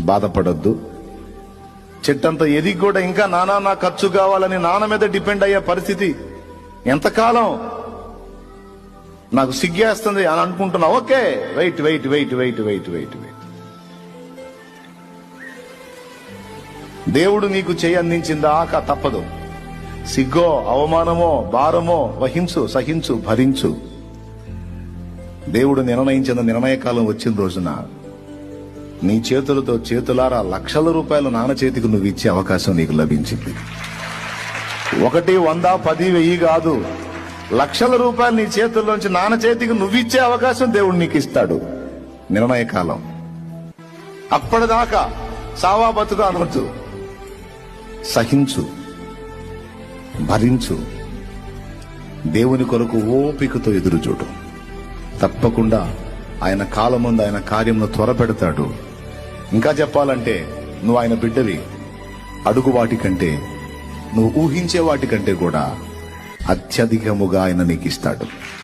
బాధపడొద్దు. చెట్టంత ఎదిగి కూడా ఇంకా నానా నా ఖర్చు కావాలని నాన్న మీద డిపెండ్ అయ్యే పరిస్థితి ఎంతకాలం? నాకు సిగ్గేస్తుంది అని అనుకుంటున్నా. Okay wait wait wait wait wait wait wait. దేవుడు నీకు చేయి అందించిందాకా తప్పదు. సిగ్గో అవమానమో భారమో వహించు సహించు భరించు. దేవుడు నిర్ణయించిన నిర్ణయకాలం వచ్చిన రోజున నీ చేతులతో చేతులారా లక్షల రూపాయలు నాన్న చేతికి నువ్వు ఇచ్చే అవకాశం నీకు లభించింది. ఒకటి వంద పది వెయ్యి కాదు. లక్షల రూపాయలు నీ చేతుల్లోంచి నాన్న చేతికి నువ్వు ఇచ్చే అవకాశం దేవుడు నీకు ఇస్తాడు. నిర్ణయకాలం అప్పటిదాకా సావా బతుకు అనవచ్చు సహించు. భరించు. దేవుని కొరకు ఓపికతో ఎదురు చూడు తప్పకుండా ఆయన కాలముందు ఆయన కార్యమును త్వరపెడతాడు. ఇంకా చెప్పాలంటే నువ్వు ఆయన బిడ్డవి. అడుగు వాటి కంటే నువ్వు ఊహించే వాటి కంటే కూడా అత్యధికముగా ఆయన నీకు ఇస్తాడు